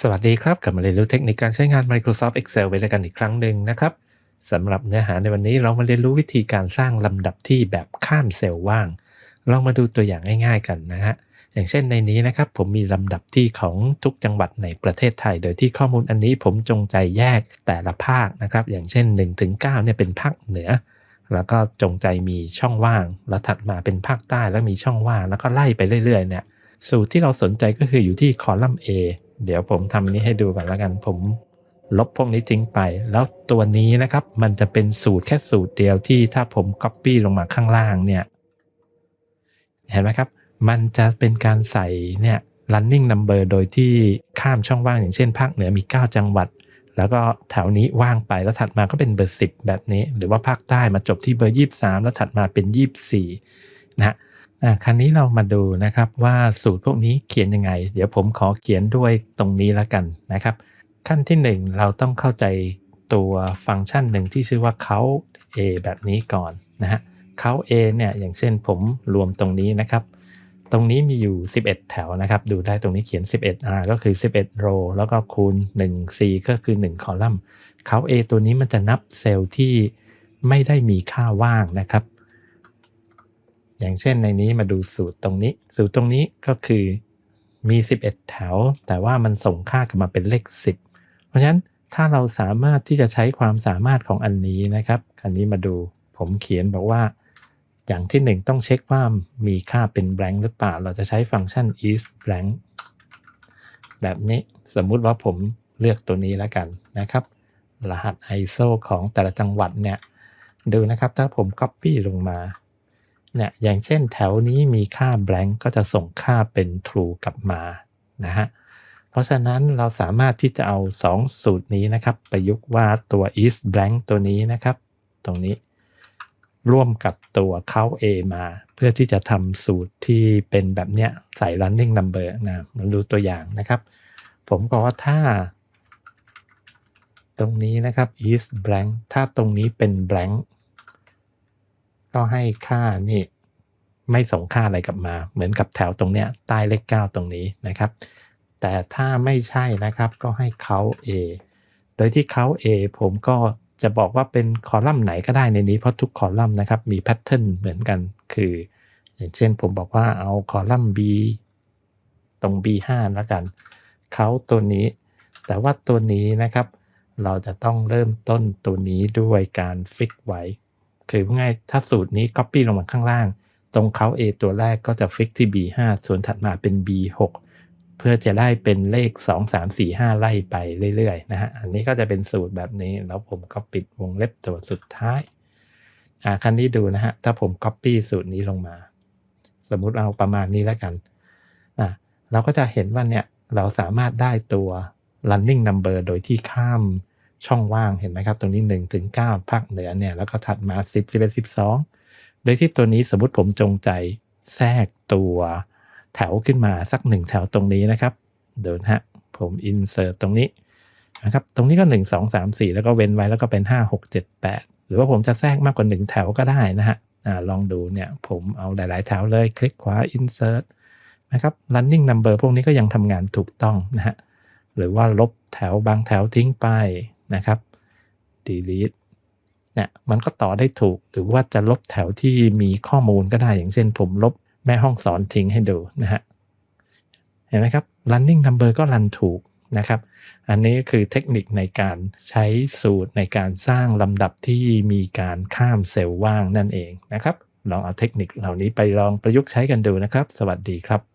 สวัสดีครับ กลับมาเรียนรู้เทคนิคการใช้งาน Microsoft Excel ไปด้วยกันอีกครั้งหนึ่งนะครับสำหรับเนื้อหาในวันนี้เรามาเรียนรู้วิธีการสร้างลำดับที่แบบข้ามเซลล์ว่างลองมาดูตัวอย่างง่าย ๆ กันนะฮะอย่างเช่นในนี้นะครับ ผมมีลำดับที่ของทุกจังหวัดในประเทศไทย โดยที่ข้อมูลอันนี้ผมจงใจแยกแต่ละภาคนะครับ อย่างเช่น 1-9เนี่ยเป็นภาคเหนือ แล้วก็จงใจมีช่องว่าง แล้วถัดมาเป็นภาคใต้แล้วมีช่องว่าง แล้วก็ไล่ไปเรื่อยๆเนี่ยสูตรที่เราสนใจก็คืออยู่ที่คอลัมน์ A เดี๋ยวผมทำนี้ให้ดูก่อนแล้วกัน ผมลบพวกนี้ทิ้งไป แล้วตัวนี้นะครับมันจะเป็นสูตรแค่สูตรเดียวที่ถ้าผม Copy ลงมาข้างล่างเนี่ย เห็นไหมครับ มันจะเป็นการใส่เนี่ย running number โดยที่ข้ามช่องว่างอย่างเช่นภาคเหนือมี 9 จังหวัด แล้วก็แถวนี้ว่างไปแล้วถัดมาก็เป็นเบอร์ 10 แบบนี้ หรือว่าภาคใต้มาจบที่เบอร์ 23 แล้วถัดมาเป็น 24 นะฮะอะ ครั้นี้เรามาดูนะครับว่าสูตรพวกนี้เขียนยังไง เดี๋ยวผมขอเขียนด้วยตรงนี้แล้วกันนะครับ ขั้นที่ 1 เราต้องเข้าใจตัวฟังก์ชันหนึ่งที่ชื่อว่า count a แบบนี้ก่อนนะฮะ count a เนี่ยอย่างเช่นผมรวมตรงนี้นะครับ ตรงนี้มีอยู่ 11 แถวนะครับ ดูได้ตรงนี้เขียน 11 r ก็คือ 11 row แล้วก็คูณ 1 c ก็คือ 1 คอลัมน์ count a ตัวนี้มันจะนับเซลล์ที่ไม่ได้มีค่าว่างนะครับ อย่างเช่นในนี้มาดูสูตรตรงนี้ สูตรตรงนี้ก็คือมี 11 แถว แต่ว่ามันส่งค่ากลับมาเป็นเลข 10 เพราะฉะนั้นถ้าเราสามารถที่จะใช้ความสามารถของอันนี้นะครับ อันนี้มาดูผมเขียนบอกว่า อย่างที่ 1 ต้องเช็คว่ามีค่าเป็น blank หรือเปล่า เราจะใช้ฟังก์ชัน is blank แบบนี้สมมุติว่าผมเลือกตัวนี้แล้วกันนะครับ รหัส ISO ของแต่ละจังหวัดเนี่ย ดูนะครับถ้าผม Copy ลงมา เนี่ยอย่างเช่นแถวนี้มีค่า blank ก็จะส่งค่าเป็น true กลับมานะฮะเพราะฉะนั้นเราสามารถที่จะเอา 2 สูตรนี้นะครับประยุกต์ว่าตัว is blank ตัวนี้นะครับ ตรงนี้ร่วมกับตัว count a มา เพื่อที่จะทำสูตรที่เป็นแบบเนี้ยใส่ running number นะมาดูตัวอย่างนะครับ ผมก็ว่าถ้า ตรงนี้นะครับ is blank ถ้าตรงนี้เป็น blank ก็ให้ค่านี่ไม่ส่งค่าอะไรกลับมา เหมือนกับแถวตรงเนี้ยใต้เลข 9 ตรงนี้นะครับ แต่ถ้าไม่ใช่นะครับก็ให้เขา A โดยที่เขา A ผมก็จะบอกว่าเป็นคอลัมน์ไหนก็ได้ในนี้เพราะทุกคอลัมน์นะครับมีแพทเทิร์นเหมือนกันคือ อย่างเช่นผมบอกว่าเอาคอลัมน์ B ตรง B5 แล้วกันเขาตัวนี้ แต่ว่าตัวนี้นะครับ เราจะต้องเริ่มต้นตัวนี้ด้วยการฟิกไว้ คือง่ายถ้าสูตรนี้ Copy ลงมาข้างล่าง ตรงเขา A ตัวแรกก็จะฟิกที่ B5 ส่วนถัดมาเป็น B6 เพื่อจะได้เป็นเลข 2 3 4 5 ไล่ไปเรื่อยๆนะฮะ อันนี้ก็จะเป็นสูตรแบบนี้ แล้วผมก็ปิดวงเล็บตัวสุดท้าย อ่าคันนี้ดูนะฮะ ถ้าผม Copy สูตรนี้ลงมา สมมุติเอาประมาณนี้แล้วกันอะเราก็จะเห็นว่าเนี่ย เราสามารถได้ตัว running number โดยที่ข้าม ช่องว่างเห็นไหมครับ ตรงนี้1ถึง9ภาคเหนือเนี่ยแล้วก็ถัดมา 10 11 12 โดยที่ตัวนี้สมมุติผมจงใจแทรกตัวแถวขึ้นมาสักหนึ่งแถวตรงนี้นะครับ เดี๋ยวนะฮะ ผม insert ตรงนี้นะครับ ตรงนี้ก็ 1 2 3 4 แล้วก็เว้นไว้แล้วก็เป็น 5 6 7 8 หรือว่าผมจะแทรกมากกว่า 1 แถวก็ได้นะฮะลองดูเนี่ยผมเอาหลาย ๆ แถวเลยคลิกขวา insert นะครับ running number พวกนี้ก็ยังทำงานถูกต้องนะฮะหรือว่าลบแถวบางแถวทิ้งไป นะครับ delete เนี่ยมันก็ต่อได้ถูกหรือว่าจะลบแถวที่มีข้อมูลก็ได้อย่างเช่น ผมลบแม่ห้องสอนทิ้งให้ดูนะฮะเห็นไหมครับ running number ก็รันถูกนะครับ อันนี้คือเทคนิคในการใช้สูตรในการสร้างลำดับที่มีการข้ามเซลล์ว่างนั่นเองนะครับ ลองเอาเทคนิคเหล่านี้ไปลองประยุกต์ใช้กันดูนะครับ สวัสดีครับ